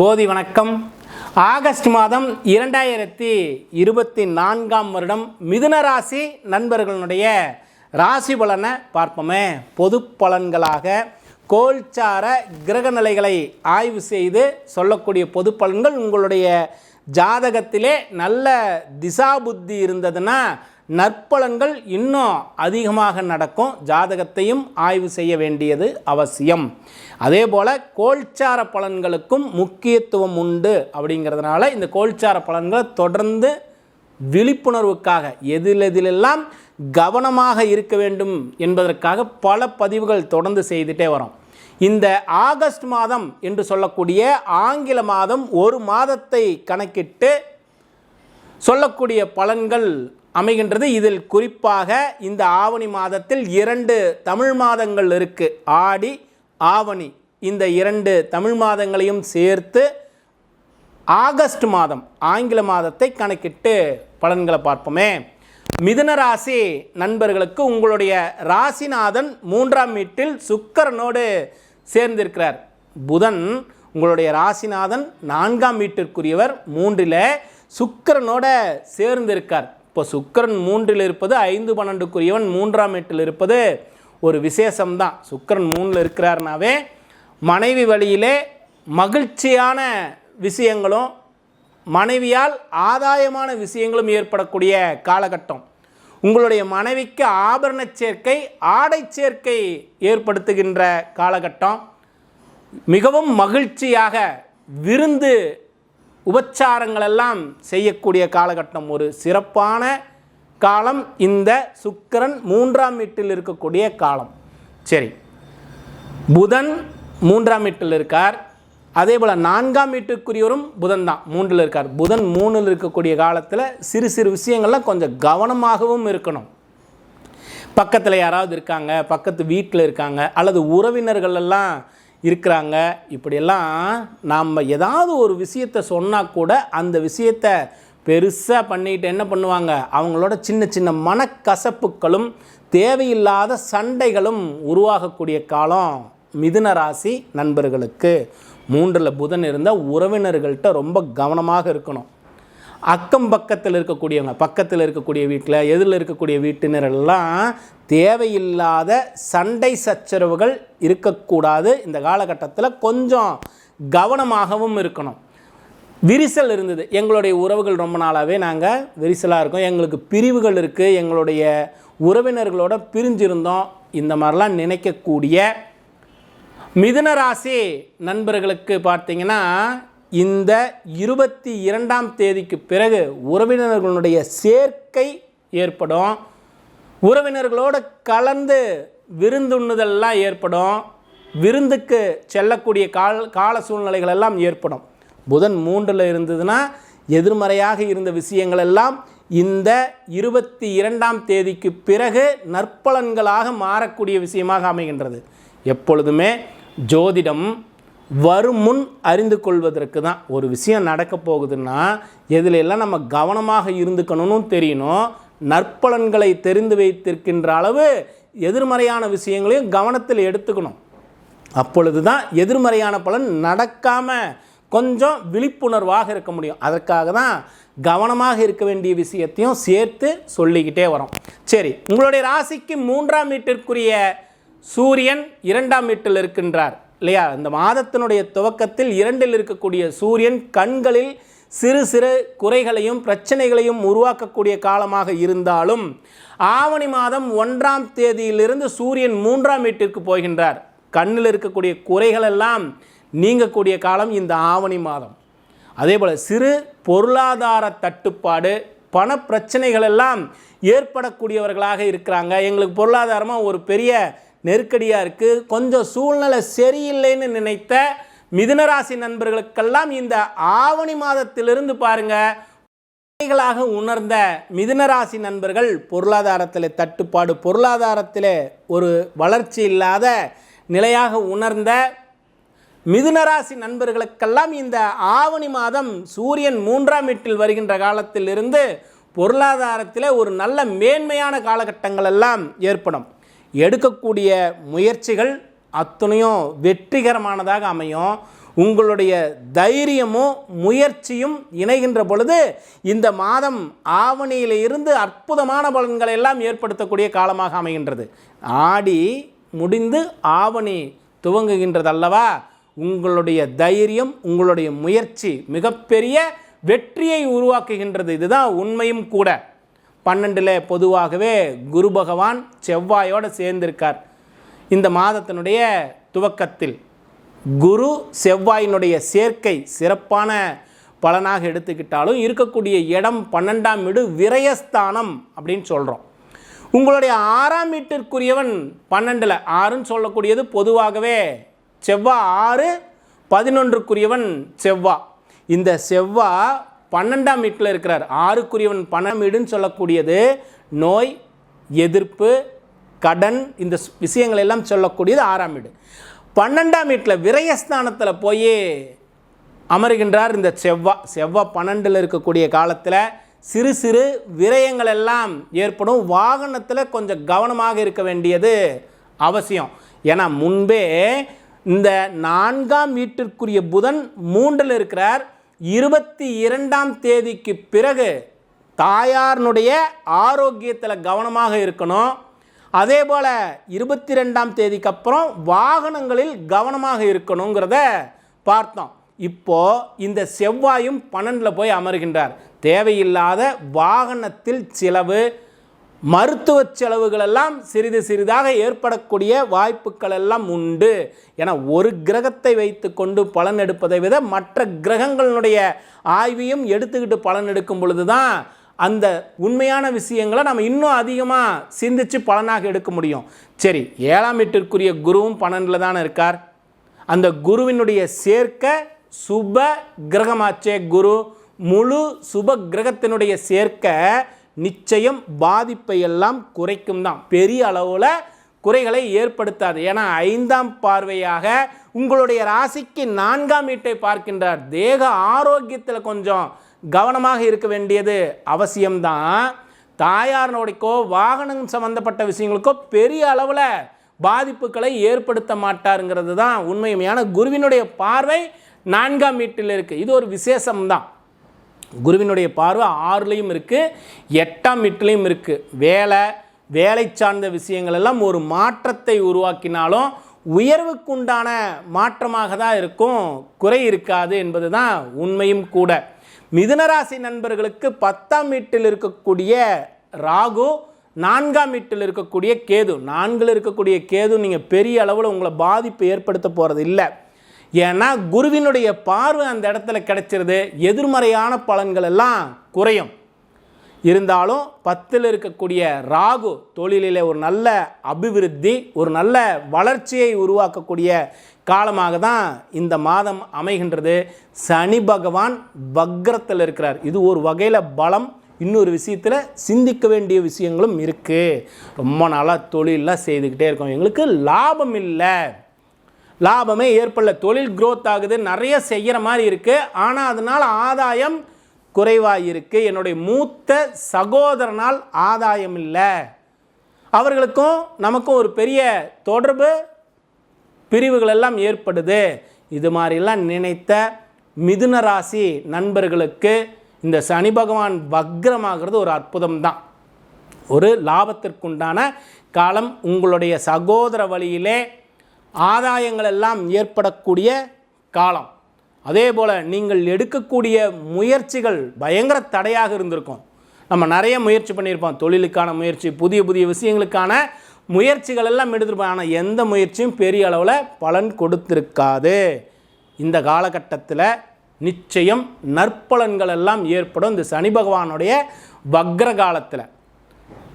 போதி வணக்கம். ஆகஸ்ட் மாதம் இரண்டாயிரத்தி இருபத்தி நான்காம் வருடம் மிதுன ராசி நண்பர்களுடைய ராசி பலனை பார்ப்போமே. பொது பலன்களாக கோல்சார கிரக நிலைகளை ஆய்வு செய்து சொல்லக்கூடிய பொது பலன்கள் உங்களுடைய ஜாதகத்திலே நல்ல திசா புத்தி இருந்ததுன்னா நற்பலன்கள் இன்னும் அதிகமாக நடக்கும். ஜாதகத்தையும் ஆய்வு செய்ய வேண்டியது அவசியம். அதே போல் கோல்சார பலன்களுக்கும் முக்கியத்துவம் உண்டு அப்படிங்கிறதுனால இந்த கோல்சார பலன்களை தொடர்ந்து விழிப்புணர்வுக்காக எதிலெதிலெல்லாம் கவனமாக இருக்க வேண்டும் என்பதற்காக பல பதிவுகள் தொடர்ந்து செய்துட்டே வரோம். இந்த ஆகஸ்ட் மாதம் என்று சொல்லக்கூடிய ஆங்கில மாதம் ஒரு மாதத்தை கணக்கிட்டு சொல்லக்கூடிய பலன்கள் அமைகின்றது. இதில் குறிப்பாக இந்த ஆவணி மாதத்தில் இரண்டு தமிழ் மாதங்கள் இருக்குது ஆடி ஆவணி. இந்த இரண்டு தமிழ் மாதங்களையும் சேர்த்து ஆகஸ்ட் மாதம் ஆங்கில மாதத்தை கணக்கிட்டு பலன்களை பார்ப்போமே. மிதுன ராசி நண்பர்களுக்கு உங்களுடைய ராசிநாதன் மூன்றாம் வீட்டில் சுக்கரனோடு சேர்ந்திருக்கிறார். புதன் உங்களுடைய ராசிநாதன் நான்காம் வீட்டிற்குரியவர் மூன்றில் சுக்கரனோட சேர்ந்திருக்கார். இப்போ சுக்கரன் மூன்றில் இருப்பது ஐந்து பன்னெண்டுக்குரியவன் மூன்றாம் எட்டில் இருப்பது ஒரு விசேஷம்தான். சுக்கரன் மூணில் இருக்கிறாருனாவே மனைவி வழியிலே மகிழ்ச்சியான விஷயங்களும் மனைவியால் ஆதாயமான விஷயங்களும் ஏற்படக்கூடிய காலகட்டம். உங்களுடைய மனைவிக்கு ஆபரண சேர்க்கை ஆடை சேர்க்கை ஏற்படுத்துகின்ற காலகட்டம். மிகவும் மகிழ்ச்சியாக விருந்து உபச்சாரங்களெல்லாம் செய்யக்கூடிய காலகட்டம் ஒரு சிறப்பான காலம். இந்த சுக்கிரன் மூன்றாம் வீட்டில் இருக்கக்கூடிய காலம். சரி. புதன் மூன்றாம் வீட்டில் இருக்கார். அதே போல் நான்காம் வீட்டுக்குரியவரும் புதன் தான் மூன்றில் இருக்கார். புதன் மூணில் இருக்கக்கூடிய காலத்தில் சிறு சிறு விஷயங்கள்லாம் கொஞ்சம் கவனமாகவும் இருக்கணும். பக்கத்தில் யாராவது இருக்காங்க பக்கத்து வீட்டில் இருக்காங்க அல்லது உறவினர்கள் எல்லாம் இருக்கிறாங்க. இப்படியெல்லாம் நாம் ஏதாவது ஒரு விஷயத்தை சொன்னால் கூட அந்த விஷயத்தை பெருசாக பண்ணிட்டு என்ன பண்ணுவாங்க? அவங்களோட சின்ன சின்ன மனக்கசப்புகளும் தேவையில்லாத சண்டைகளும் உருவாகக்கூடிய காலம் மிதுன ராசி நண்பர்களுக்கு. மூன்றில் புதன் இருந்த உறவினர்கள்ட்ட ரொம்ப கவனமாக இருக்கணும். அக்கம் பக்கத்தில் இருக்கக்கூடியவங்க பக்கத்தில் இருக்கக்கூடிய வீட்டில் எதிரில் இருக்கக்கூடிய வீட்டினர் எல்லாம் தேவையில்லாத சண்டை சச்சரவுகள் இருக்கக்கூடாது. இந்த காலகட்டத்தில் கொஞ்சம் கவனமாகவும் இருக்கணும். விரிசல் இருந்தது. எங்களுடைய உறவுகள் ரொம்ப நாளாகவே நாங்கள் விரிசலாக இருக்கோம். எங்களுக்கு பிரிவுகள் இருக்குது எங்களுடைய உறவினர்களோட பிரிஞ்சிருந்தோம். இந்த மாதிரிலாம் நினைக்கக்கூடிய மிதுன ராசி நண்பர்களுக்கு பார்த்தீங்கன்னா இந்த இருபத்தி இரண்டாம் தேதிக்கு பிறகு உறவினர்களுடைய சேர்க்கை ஏற்படும். உறவினர்களோடு கலந்து விருந்துண்ணுதல்லாம் ஏற்படும். விருந்துக்கு செல்லக்கூடிய கால கால சூழ்நிலைகள் எல்லாம் ஏற்படும். புதன் மூன்றில் இருந்ததுன்னா எதிர்மறையாக இருந்த விஷயங்கள் எல்லாம் இந்த இருபத்தி இரண்டாம் தேதிக்கு பிறகு நற்பலன்களாக மாறக்கூடிய விஷயமாக அமைகின்றது. எப்பொழுதுமே ஜோதிடம் வரும் முன் அறிந்து கொள்வதற்கு தான் ஒரு விஷயம் நடக்க போகுதுன்னா எதுல எல்லாம் நம்ம கவனமாக இருந்துக்கணும்னு தெரியணும். நற்பலன்களை தெரிந்து வைத்திருக்கின்ற அளவு எதிர்மறையான விஷயங்களையும் கவனத்தில் எடுத்துக்கணும். அப்பொழுது தான் எதிர்மறையான பலன் நடக்காமல் கொஞ்சம் விழிப்புணர்வாக இருக்க முடியும். அதற்காக தான் கவனமாக இருக்க வேண்டிய விஷயத்தையும் சேர்த்து சொல்லிக்கிட்டே வரோம். சரி உங்களுடைய ராசிக்கு மூன்றாம் வீட்டிற்குரிய சூரியன் இரண்டாம் வீட்டில் இருக்கின்றார். இல்லையா? இந்த மாதத்தினுடைய துவக்கத்தில் இரண்டில் இருக்கக்கூடிய சூரியன் கண்களில் சிறு சிறு குறைகளையும் பிரச்சனைகளையும் உருவாக்கக்கூடிய காலமாக இருந்தாலும் ஆவணி மாதம் ஒன்றாம் தேதியிலிருந்து சூரியன் மூன்றாம் வீட்டிற்கு போகின்றார். கண்ணில் இருக்கக்கூடிய குறைகளெல்லாம் நீங்கக்கூடிய காலம் இந்த ஆவணி மாதம். அதே போல் சிறு பொருளாதார தட்டுப்பாடு பண பிரச்சனைகள் எல்லாம் ஏற்படக்கூடியவர்களாக இருக்கிறாங்க. எங்களுக்கு பொருளாதாரமாக ஒரு பெரிய நெருக்கடியாக இருக்குது கொஞ்சம் சூழ்நிலை சரியில்லைன்னு நினைத்த மிதுனராசி நண்பர்களுக்கெல்லாம் இந்த ஆவணி மாதத்திலிருந்து பாருங்க குறைகளாக உணர்ந்த மிதுனராசி நண்பர்கள் பொருளாதாரத்தில் தட்டுப்பாடு பொருளாதாரத்தில் ஒரு வளர்ச்சி இல்லாத நிலையாக உணர்ந்த மிதுனராசி நண்பர்களுக்கெல்லாம் இந்த ஆவணி மாதம் சூரியன் மூன்றாம் வீட்டில் வருகின்ற காலத்திலிருந்து பொருளாதாரத்தில் ஒரு நல்ல மேன்மையான காலகட்டங்கள் எல்லாம் ஏற்படும். எடுக்கக்கூடிய முயற்சிகள் அத்தனையும் வெற்றிகரமானதாக அமையும். உங்களுடைய தைரியமும் முயற்சியும் இணைகின்ற பொழுது இந்த மாதம் ஆவணியிலிருந்து அற்புதமான பலன்களை எல்லாம் ஏற்படுத்தக்கூடிய காலமாக அமைகின்றது. ஆடி முடிந்து ஆவணி துவங்குகின்றது அல்லவா உங்களுடைய தைரியம் உங்களுடைய முயற்சி மிகப்பெரிய வெற்றியை உருவாக்குகின்றது. இதுதான் உண்மையும் கூட. பன்னெண்டில் பொதுவாகவே குரு பகவான் செவ்வாயோடு சேர்ந்திருக்கார். இந்த மாதத்தினுடைய துவக்கத்தில் குரு செவ்வாயினுடைய சேர்க்கை சிறப்பான பலனாக எடுத்துக்கிட்டாலும் இருக்கக்கூடிய இடம் பன்னெண்டாம் வீடு விரயஸ்தானம் அப்படின்னு சொல்கிறோம் உங்களுடைய ஆறாம் வீட்டிற்குரியவன் பன்னெண்டில் ஆறுன்னு சொல்லக்கூடியது பொதுவாகவே செவ்வா ஆறு பதினொன்றுக்குரியவன் செவ்வா இந்த செவ்வா பன்னெண்டாம் வீட்டில் இருக்கிறார். ஆறுக்குரியவன் பன்னெண்டாம் வீடுன்னு சொல்லக்கூடியது நோய் எதிர்ப்பு கடன் இந்த ஸ்- விஷயங்கள் எல்லாம் சொல்லக்கூடியது ஆறாம் வீடு. பன்னெண்டாம் வீட்டில் விரயஸ்தானத்தில் போய் அமருகின்றார். இந்த செவ்வா செவ்வாய் பன்னெண்டில் இருக்கக்கூடிய காலத்தில் சிறு சிறு விரயங்கள் எல்லாம் ஏற்படும். வாகனத்தில் கொஞ்சம் கவனமாக இருக்க வேண்டியது அவசியம். ஏன்னா முன்பே இந்த நான்காம் வீட்டிற்குரிய புதன் மூன்றில் இருக்கிறார். இருபத்தி இரண்டாம் தேதிக்கு பிறகு தாயாரினுடைய ஆரோக்கியத்தில் கவனமாக இருக்கணும். அதே போல் இருபத்தி ரெண்டாம் தேதிக்கு அப்புறம் வாகனங்களில் கவனமாக இருக்கணுங்கிறத பார்த்தோம். இப்போது இந்த செவ்வாயும் பன்னெண்டில் போய் அமர்கின்றார். தேவையில்லாத வாகனத்தில் செலவு மருத்துவ செலவுகளெல்லாம் சிறிது சிறிதாக ஏற்படக்கூடிய வாய்ப்புகள் எல்லாம் உண்டு. என ஒரு கிரகத்தை வைத்து கொண்டு பலன் எடுப்பதை விட மற்ற கிரகங்களுடைய ஆய்வையும் எடுத்துக்கிட்டு பலன் எடுக்கும் பொழுது தான் அந்த உண்மையான விஷயங்களை நம்ம இன்னும் அதிகமாக சிந்திச்சு பலனாக எடுக்க முடியும். சரி ஏழாம் வீட்டிற்குரிய குருவும் பன்னெண்டில் தானே இருக்கார். அந்த குருவினுடைய சேர்க்க சுப கிரகமாச்சே குரு. முழு சுப கிரகத்தினுடைய சேர்க்க நிச்சயம் பாதிப்பை எல்லாம் குறைக்கும் தான். பெரிய அளவில் குறைகளை ஏற்படுத்தாது. ஏன்னா ஐந்தாம் பார்வையாக உங்களுடைய ராசிக்கு நான்காம் வீட்டை பார்க்கின்றார். தேக ஆரோக்கியத்தில் கொஞ்சம் கவனமாக இருக்க வேண்டியது அவசியம்தான். தாயாரினுடைக்கோ வாகனம் சம்பந்தப்பட்ட விஷயங்களுக்கோ பெரிய அளவில் பாதிப்புகளை ஏற்படுத்த மாட்டாருங்கிறது தான் உண்மையுமையான குருவினுடைய பார்வை நான்காம் வீட்டில் இருக்குது இது ஒரு விசேஷம்தான். குருவினுடைய பார்வை ஆறுலேயும் இருக்குது எட்டாம் வீட்டிலையும் இருக்குது வேலை வேலை சார்ந்த விஷயங்கள் எல்லாம் ஒரு மாற்றத்தை உருவாக்கினாலும் உயர்வுக்குண்டான மாற்றமாக தான் இருக்கும். குறை இருக்காது என்பது தான் உண்மையும் கூட. மிதுனராசி நண்பர்களுக்கு பத்தாம் வீட்டில் இருக்கக்கூடிய ராகு நான்காம் வீட்டில் இருக்கக்கூடிய கேது. நான்கில் இருக்கக்கூடிய கேது நீங்கள் பெரிய அளவில் உங்களை பாதிப்பு ஏற்படுத்த போகிறது இல்லை ஏன்னா குருவினுடைய பார்வை அந்த இடத்துல கிடைச்சிருது. எதிர்மறையான பலன்கள் எல்லாம் குறையும். இருந்தாலும் பத்தில் இருக்கக்கூடிய ராகு தொழிலில் ஒரு நல்ல அபிவிருத்தி ஒரு நல்ல வளர்ச்சியை உருவாக்கக்கூடிய காலமாக தான் இந்த மாதம் அமைகின்றது. சனி பகவான் வக்ரத்தில் இருக்கிறார். இது ஒரு வகையில் பலம் இன்னொரு விஷயத்தில் சிந்திக்க வேண்டிய விஷயங்களும் இருக்குது ரொம்ப நாளாக தொழிலெலாம் செய்துக்கிட்டே இருக்கோம். எங்களுக்கு லாபம் இல்லை. லாபமே ஏற்படல. தொழில் க்ரோத் ஆகுது. நிறைய செய்கிற மாதிரி இருக்குது ஆனால் அதனால் ஆதாயம் குறைவாக இருக்குது என்னுடைய மூத்த சகோதரனால் ஆதாயம் இல்லை. அவர்களுக்கும் நமக்கும் ஒரு பெரிய தொடர்பு பிரிவுகள் எல்லாம் ஏற்படுது. இது மாதிரிலாம் நினைத்த மிதுன ராசி நண்பர்களுக்கு இந்த சனி பகவான் வக்ரமாகிறது ஒரு அற்புதம் தான் ஒரு லாபத்திற்குண்டான காலம் உங்களுடைய சகோதர வழியிலே ஆதாயங்கள் எல்லாம் ஏற்படக்கூடிய காலம். அதே போல் நீங்கள் எடுக்கக்கூடிய முயற்சிகள் பயங்கர தடையாக இருந்திருக்கும். நம்ம நிறைய முயற்சி பண்ணியிருப்போம். தொழிலுக்கான முயற்சி புதிய புதிய விஷயங்களுக்கான முயற்சிகள் எல்லாம் எடுத்திருப்போம். ஆனால் எந்த முயற்சியும் பெரிய அளவில் பலன் கொடுத்திருக்காது. இந்த காலகட்டத்தில் நிச்சயம் நற்பலன்கள் எல்லாம் ஏற்படும். இந்த சனி பகவானுடைய வக்ர காலத்தில்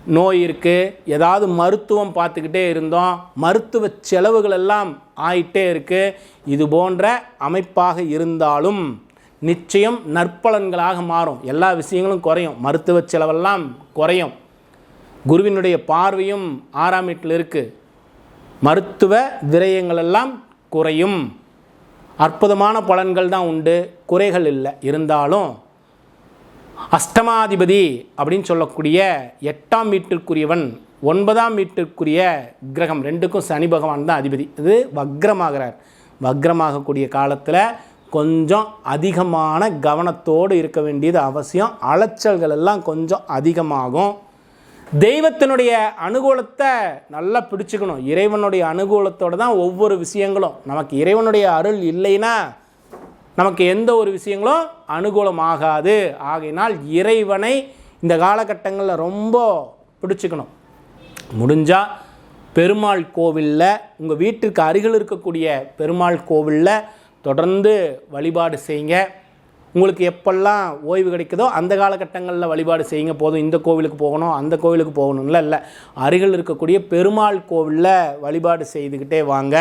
நோய் இருக்குது ஏதாவது மருத்துவம் பார்த்துக்கிட்டே இருந்தோம். மருத்துவ செலவுகள் எல்லாம் ஆயிட்டே இருக்குது இது போன்ற அமைப்பாக இருந்தாலும் நிச்சயம் நற்பலன்களாக மாறும். எல்லா விஷயங்களும் குறையும். மருத்துவ செலவெல்லாம் குறையும். குருவினுடைய பார்வையும் ஆறாம் வீட்டில் இருக்குது மருத்துவ விரயங்கள் எல்லாம் குறையும். அற்புதமான பலன்கள் தான் உண்டு. குறைகள் இல்லை. இருந்தாலும் அஷ்டமாதிபதி அப்படின்னு சொல்லக்கூடிய எட்டாம் வீட்டிற்குரியவன் ஒன்பதாம் வீட்டிற்குரிய கிரகம் ரெண்டுக்கும் சனி பகவான் தான் அதிபதி. இது வக்ரமாகிறார். வக்ரமாகக்கூடிய காலத்தில் கொஞ்சம் அதிகமான கவனத்தோடு இருக்க வேண்டியது அவசியம். அலைச்சல்கள் எல்லாம் கொஞ்சம் அதிகமாகும். தெய்வத்தினுடைய அனுகூலத்தை நல்லா பிடிச்சுக்கணும். இறைவனுடைய அனுகூலத்தோடு தான் ஒவ்வொரு விஷயங்களும். நமக்கு இறைவனுடைய அருள் இல்லைன்னா நமக்கு எந்த ஒரு விஷயங்களும் அனுகூலமாகாது. ஆகையினால் இறைவனை இந்த காலகட்டங்களில் ரொம்ப பிடிச்சிக்கணும். முடிஞ்சால் பெருமாள் கோவிலில் உங்கள் வீட்டிற்கு அருகில் இருக்கக்கூடிய பெருமாள் கோவிலில் தொடர்ந்து வழிபாடு செய்யுங்க. உங்களுக்கு எப்பெல்லாம் ஓய்வு கிடைக்குதோ அந்த காலகட்டங்களில் வழிபாடு செய்யுங்க. போதும் இந்த கோவிலுக்கு போகணும் அந்த கோவிலுக்கு போகணும்ல இல்லை. அருகில் இருக்கக்கூடிய பெருமாள் கோவிலில் வழிபாடு செய்துக்கிட்டே வாங்க.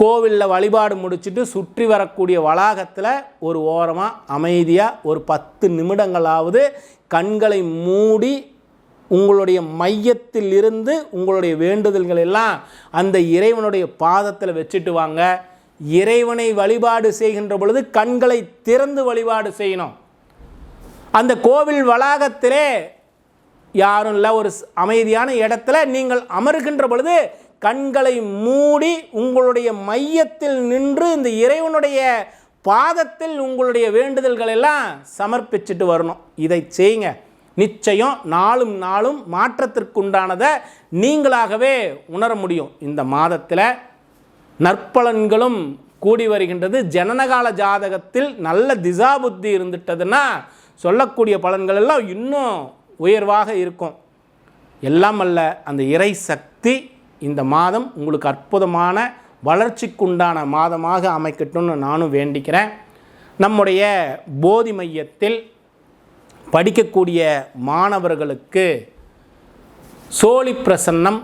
கோவிலில் வழிபாடு முடிச்சுட்டு சுற்றி வரக்கூடிய வளாகத்தில் ஒரு ஓரமாக அமைதியாக ஒரு பத்து நிமிடங்களாவது கண்களை மூடி உங்களுடைய மையத்தில் இருந்து உங்களுடைய வேண்டுதல்கள் எல்லாம் அந்த இறைவனுடைய பாதத்தில் வச்சுட்டு வாங்க. இறைவனை வழிபாடு செய்கின்ற பொழுது கண்களை திறந்து வழிபாடு செய்யணும். அந்த கோவில் வளாகத்திலே யாரும் இல்லை ஒரு அமைதியான இடத்துல நீங்கள் அமருகின்ற பொழுது கண்களை மூடி உங்களுடைய மையத்தில் நின்று இந்த இறைவனுடைய பாதத்தில் உங்களுடைய வேண்டுதல்கள் எல்லாம் சமர்ப்பிச்சுட்டு வரணும். இதை செய்யுங்க. நிச்சயம் நாளும் நாளும் மாற்றத்திற்குண்டானதை நீங்களாகவே உணர முடியும். இந்த மாதத்தில் நற்பலன்களும் கூடி வருகின்றது. ஜனனகால ஜாதகத்தில் நல்ல திசா புத்தி இருந்துட்டதுன்னா சொல்லக்கூடிய பலன்கள் எல்லாம் இன்னும் உயர்வாக இருக்கும். எல்லாம் அல்ல அந்த இறை சக்தி இந்த மாதம் உங்களுக்கு அற்புதமான வளர்ச்சிக்குண்டான மாதமாக அமைக்கட்டும்னு நானும் வேண்டிக்கிறேன். நம்முடைய போதி மையத்தில் படிக்கக்கூடிய மாணவர்களுக்கு சோழி பிரசன்னம்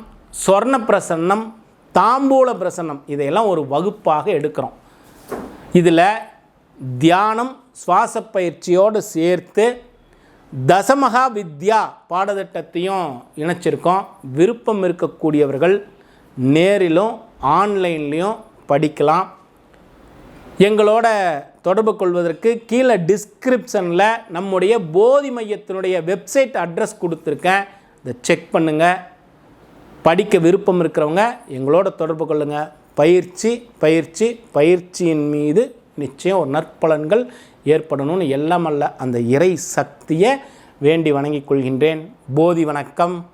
சொர்ண பிரசன்னம் தாம்பூல பிரசன்னம் இதையெல்லாம் ஒரு வகுப்பாக எடுக்கிறோம். இதில் தியானம் சுவாச பயிற்சியோடு சேர்த்து தசமகா வித்யா பாடத்திட்டத்தையும் இணைச்சிருக்கோம். விருப்பம் இருக்கக்கூடியவர்கள் நேரிலும் ஆன்லைன்லேயும் படிக்கலாம். எங்களோட தொடர்பு கொள்வதற்கு கீழே டிஸ்கிரிப்ஷனில் நம்முடைய போதி மையத்தினுடைய வெப்சைட் அட்ரஸ் கொடுத்துருக்கேன். இதை செக் பண்ணுங்கள் படிக்க விருப்பம் இருக்கிறவங்க எங்களோட தொடர்பு கொள்ளுங்கள் பயிற்சி பயிற்சி பயிற்சியின் மீது நிச்சயம் ஒரு நற்பலன்கள் ஏற்படணும்னு எல்லாம் அல்ல. அந்த இறை சக்தியை வேண்டி வணங்கிக் கொள்கின்றேன். போதி வணக்கம்.